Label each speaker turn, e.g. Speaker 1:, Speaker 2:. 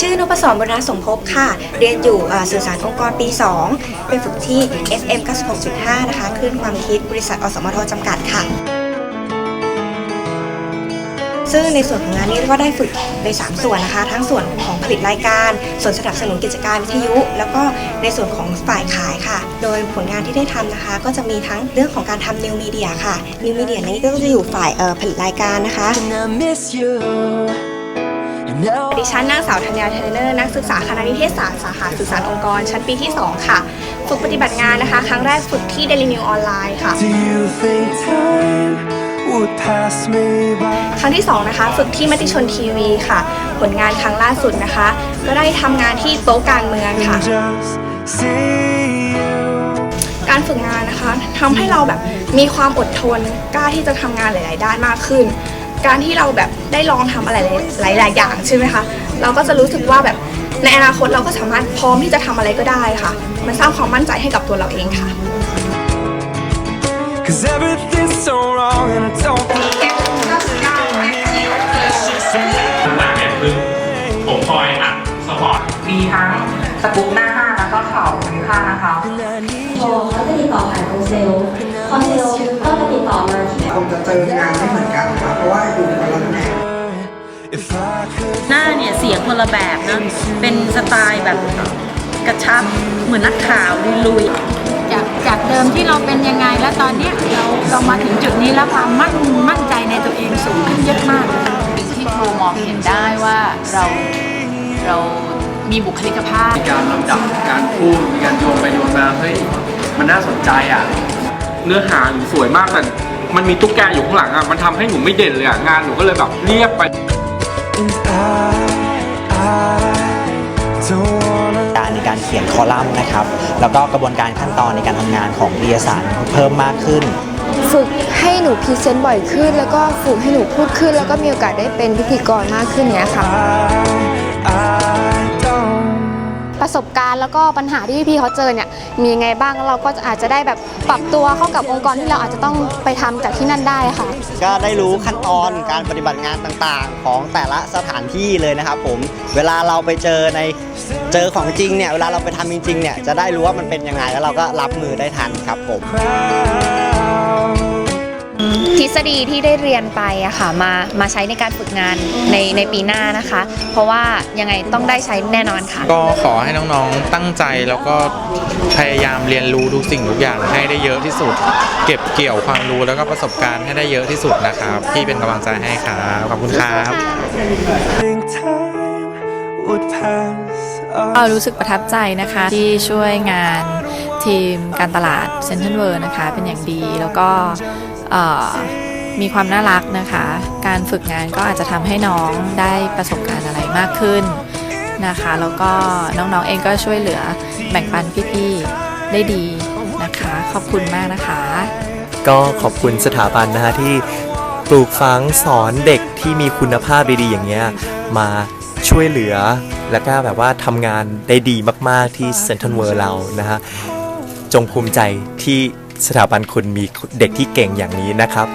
Speaker 1: ชื่อนพศรบรรณสมภพค่ะ เรียนอยู่สื่อสารองค์กรปี 2 เป็นฝึกที่ FM 96.5 นะคะคลื่นความคิดบริษัทอสมทจำกัดค่ะ ซึ่งในส่วนของงานนี้ก็ได้ฝึกใน 3 ส่วนนะคะ ทั้งส่วนของผลิตรายการ ส่วนสนับสนุนกิจการวิทยุ แล้วก็ในส่วนของฝ่ายขายค่ะ โดยผลงานที่ได้ทำนะคะ ก็จะมีทั้งเรื่องของการทำนิวมีเดียค่ะนิวมีเดียนี้ก็จะอยู่ฝ่ายผลิตรายการนะคะ ดิฉันนางสาวธัญญาเทรนเนอร์นักศึกษาคณะนิเทศศาสตร์สาขาสื่อสารองค์กร ชั้นปีที่ 2 ค่ะ ฝึกปฏิบัติงานนะคะ ครั้งแรกฝึกที่ Daily New ออนไลน์ค่ะ
Speaker 2: do you think time would pass me by?
Speaker 1: ครั้งที่ 2 นะคะ ฝึกที่มติชนทีวีค่ะ ผลงานครั้งล่าสุดนะคะ ก็ได้ทำงานที่โต๊ะการเมืองค่ะ
Speaker 2: And just see you.
Speaker 1: การฝึกงานนะคะทำให้เราแบบมีความอดทนกล้าที่จะทำงานหลาย ๆ ด้านมากขึ้น การที่เราแบบได้ลองทำอะไรหลาย ๆ อย่างใช่ไหมคะ เราก็จะรู้สึกว่าแบบในอนาคตเราก็สามารถพร้อมที่จะทำอะไรก็ได้ค่ะ มันสร้างความมั่นใจให้กับตัวเราเองค่ะ
Speaker 2: Cause everything's so wrong and I don't believe
Speaker 3: หลังเนี่ยคือผมคอยอัดสปอร์ต
Speaker 4: มีทั้งสกู๊ปหน้าห้างแล้วก็ข่าวภูมิภาคนะคะ
Speaker 5: โทรเขาจะ ติดต่อผ่านทางเซลล์พอเซลล์ก็จะติดต่อมาที่
Speaker 6: คงจะเจองานไม่เหมือนกันครับเพราะว่าอยู่คนละแผนก
Speaker 2: if I could
Speaker 7: หน้าเนี่ยเสียงคนละแบบนะ เป็นสไตล์แบบกระชับเหมือนนักข่าวลุย
Speaker 8: จากจากเดิมที่เราเป็นยังไงแล้วตอนเนี้ยเราเรามาถึงจุดนี้แล้วความมั่นมั่นใจในตัวเองสูงขึ้นเยอะมากเลย
Speaker 9: สิ่งที่ครูมองเห็นได้ว่าเราเรามีบุคลิกภาพ
Speaker 10: มีการลำดับการพูดมีการโยนไปโยนมาเฮ้ย มันน่าสนใจอะ เนื้อหาหนูสวยมากแต่มันมีตุ๊กแกอยู่ข้างหลังอะมันทำให้หนูไม่เด่นเลยอะงานหนูก็เลยแบบเรียบไป
Speaker 2: and I, I don't wanna
Speaker 11: การในการเขียนคอลัมน์นะครับ แล้วก็กระบวนการขั้นตอนในการทำงานของนิตยสารเพิ่มมากขึ้น
Speaker 12: ฝึกให้หนูพรีเซนต์บ่อยขึ้น แล้วก็ฝึกให้หนูพูดขึ้น แล้วก็มีโอกาสได้เป็นพิธีกรมากขึ้นเนี้ยค่ะ
Speaker 2: I, I don't
Speaker 12: ประ สบการณ์ แล้วก็ปัญหาที่พี่ๆเขาเจอเนี่ยมีไงบ้างแล้วเราก็อาจจะได้แบบปรับตัวเข้ากับองค์กรที่เราอาจจะต้องไปทำจากที่นั่นได้ค่ะ
Speaker 11: ก็ได้รู้ขั้นตอนการปฏิบัติงานต่างๆ ของแต่ละสถานที่เลยนะครับผมเวลาเราไปเจอในเจอของจริงเนี่ยเวลาเราไปทำจริงๆเนี่ยจะได้รู้ว่ามันเป็นยังไงแล้วเราก็รับมือได้ทันครับผม
Speaker 13: ทฤษฎีที่ได้เรียนไปอะค่ะมามาใช้ในการฝึกงานในในปีหน้านะคะ เพราะว่ายังไงต้องได้ใช้แน่นอนค่ะ
Speaker 10: ก็ขอให้น้องๆตั้งใจแล้วก็พยายามเรียนรู้ทุกสิ่งทุกอย่างให้ได้เยอะที่สุด เก็บเกี่ยวความรู้แล้วก็ประสบการณ์ให้ได้เยอะที่สุดนะครับพี่เป็นกำลังใจให้ครับขอบคุณครับ
Speaker 2: think time would pass
Speaker 9: ก็
Speaker 2: us
Speaker 9: รู้สึกประทับใจนะคะ ที่ช่วยงานทีมการตลาดเซ็นทรัลเวิร์นะคะ เป็นอย่างดีแล้วก็เอ่อ มีความน่ารักนะคะ การฝึกงานก็อาจจะทำให้น้องได้ประสบการณ์อะไรมากขึ้นนะคะ แล้วก็น้องๆเองก็ช่วยเหลือแบ่งปันพี่ๆได้ดีนะคะ ขอบคุณมากนะคะ
Speaker 14: ก็ขอบคุณสถาบันนะฮะที่ปลูกฝังสอนเด็กที่มีคุณภาพดีๆอย่างเงี้ยมาช่วยเหลือแล้วก็แบบว่าทำงานได้ดีมาก ๆ ที่เซ็นทรัลเวิร์เรานะฮะ จงภูมิใจที่ สถาบันคุณมีเด็กที่เก่งอย่างนี้นะครับ